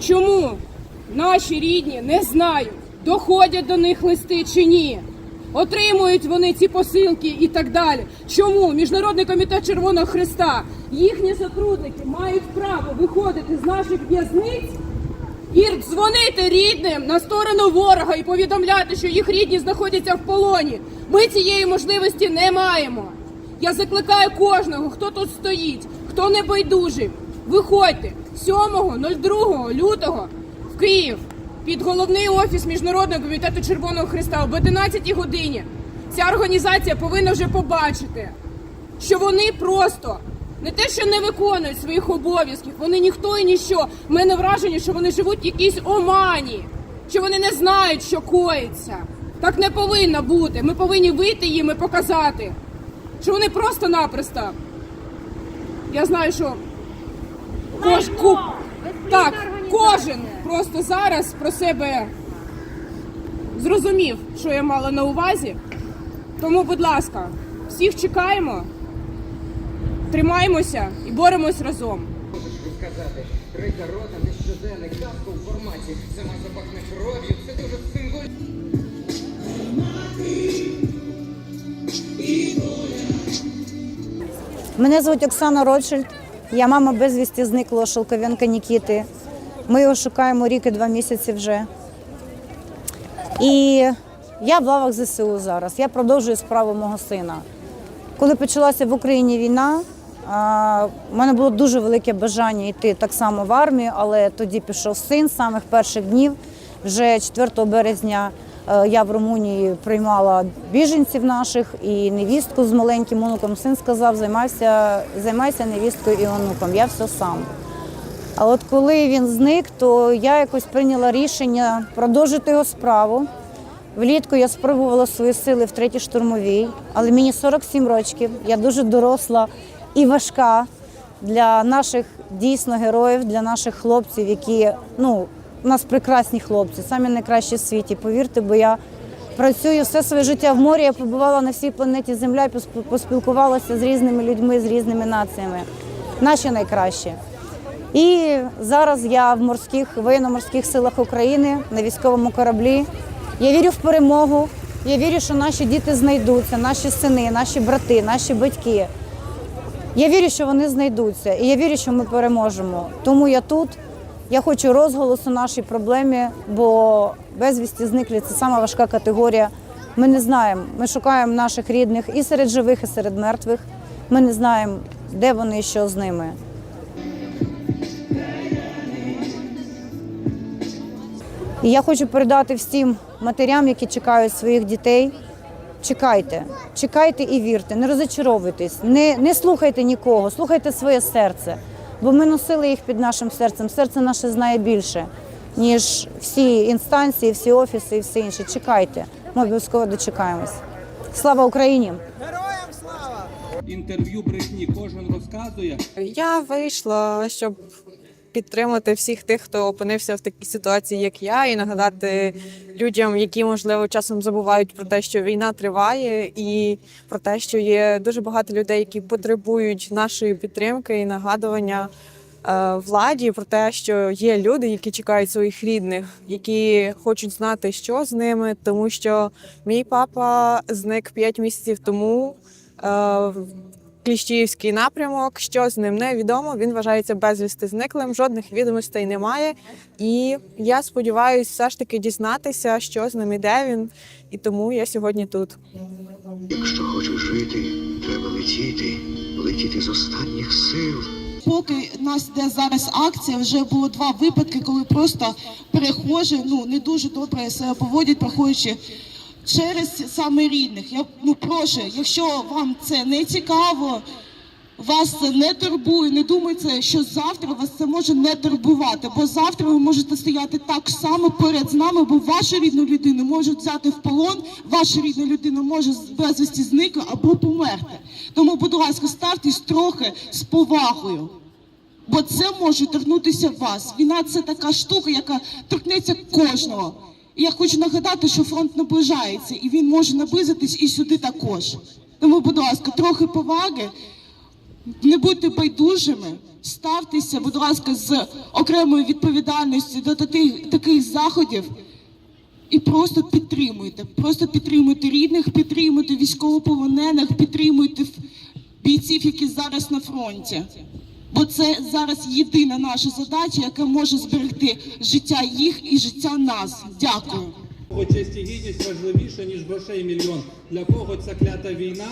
Чому наші рідні не знають, доходять до них листи чи ні? Отримують вони ці посилки і так далі. Чому Міжнародний комітет Червоного Христа, їхні сотрудники мають право виходити з наших в'язниць і дзвонити рідним на сторону ворога і повідомляти, що їх рідні знаходяться в полоні. Ми цієї можливості не маємо. Я закликаю кожного, хто тут стоїть, хто не байдужий, виходьте 7.02 лютого в Київ під головний офіс Міжнародного комітету Червоного Христа об 11 годині. Ця організація повинна вже побачити, що вони просто не те, що не виконують своїх обов'язків, вони ніхто і ніщо. В мене враження, що вони живуть в якійсь омані, що вони не знають, що коїться. Так не повинно бути. Ми повинні вийти їм і показати, що вони просто-напросто. Я знаю, що кож, ку, так, кожен просто зараз про себе зрозумів, що я мала на увазі. Тому, будь ласка, всіх чекаємо, тримаємося і боремось разом. Можеш розказати, третя рота, нещоденний казка у форматі, сама запахне кров'ю, це дуже символічно. Мене звуть Оксана Ротшильд. Я мама безвісті зниклого Шелковенка Нікіти. Ми його шукаємо рік і два місяці вже. І я в лавах ЗСУ зараз. Я продовжую справу мого сина. Коли почалася в Україні війна, в мене було дуже велике бажання йти так само в армію, але тоді пішов син з самих перших днів. Вже 4 березня е, я в Румунії приймала біженців наших і невістку з маленьким онуком. Син сказав, займайся, займайся невісткою і онуком. Я все сам. А от коли він зник, то я якось прийняла рішення продовжити його справу. Влітку я спробувала свої сили в третій штурмовій, але мені 47 років, я дуже доросла і важка для наших дійсно героїв, для наших хлопців, які ну, у нас прекрасні хлопці, самі найкращі в світі. Повірте, бо я працюю все своє життя в морі. Я побувала на всій планеті Земля поспілкувалася з різними людьми, з різними націями. Наші найкращі. І зараз я в морських воєнно-морських силах України на військовому кораблі. Я вірю в перемогу. Я вірю, що наші діти знайдуться, наші сини, наші брати, наші батьки. Я вірю, що вони знайдуться, і я вірю, що ми переможемо. Тому я тут. Я хочу розголосу нашій проблемі, бо безвісті зниклі це сама важка категорія. Ми не знаємо. Ми шукаємо наших рідних і серед живих, і серед мертвих. Ми не знаємо, де вони і що з ними. І я хочу передати всім матерям, які чекають своїх дітей. Чекайте, чекайте і вірте, не розочаровуйтесь, не, не слухайте нікого, слухайте своє серце. Бо ми носили їх під нашим серцем. Серце наше знає більше, ніж всі інстанції, всі офіси і все інше. Чекайте, ми обов'язково дочекаємось. Слава Україні! Інтерв'ю брехні кожен розказує, Я вийшла, щоб підтримати всіх тих, хто опинився в такій ситуації, як я, і нагадати людям, які можливо часом забувають про те, що війна триває, і про те, що є дуже багато людей, які потребують нашої підтримки і нагадування. е, Владі про те, що є люди, які чекають своїх рідних, які хочуть знати, що з ними, тому що мій папа зник 5 місяців тому е, Кліщіївський напрямок. Що з ним невідомо. Він вважається безвісти зниклим. Жодних відомостей немає. І я сподіваюся, все ж таки дізнатися, що з ним і де він. І тому я сьогодні тут. Якщо хочеш жити, треба летіти, летіти з останніх сил. Поки у нас йде зараз акція, вже було два випадки, коли просто перехожі ну не дуже добре себе поводять, проходячи через саме рідних. Я ну прошу, якщо вам це не цікаво, вас це не турбує, не думайте, що завтра вас це може не турбувати, бо завтра ви можете стояти так само перед нами, бо вашу рідну людину можуть взяти в полон, ваша рідна людина може з- безвісті зникнути або померти. Тому, будь ласка, ставтесь трохи з повагою. Бо це може торкнутися вас. Війна це така штука, яка торкнеться кожного. І я хочу нагадати, що фронт наближається, і він може наблизитись і сюди також. Тому, будь ласка, трохи поваги, не будьте байдужими, ставтеся, будь ласка, з окремою відповідальністю до таких, таких заходів. І просто підтримуйте, просто підтримуйте рідних, підтримуйте військовополонених, підтримуйте бійців, які зараз на фронті. Бо це зараз єдина наша задача, яка може зберегти життя їх і життя нас. Дякую. О, честь і гідність важливіше, ніж грошей мільйон. Для кого ця клята війна?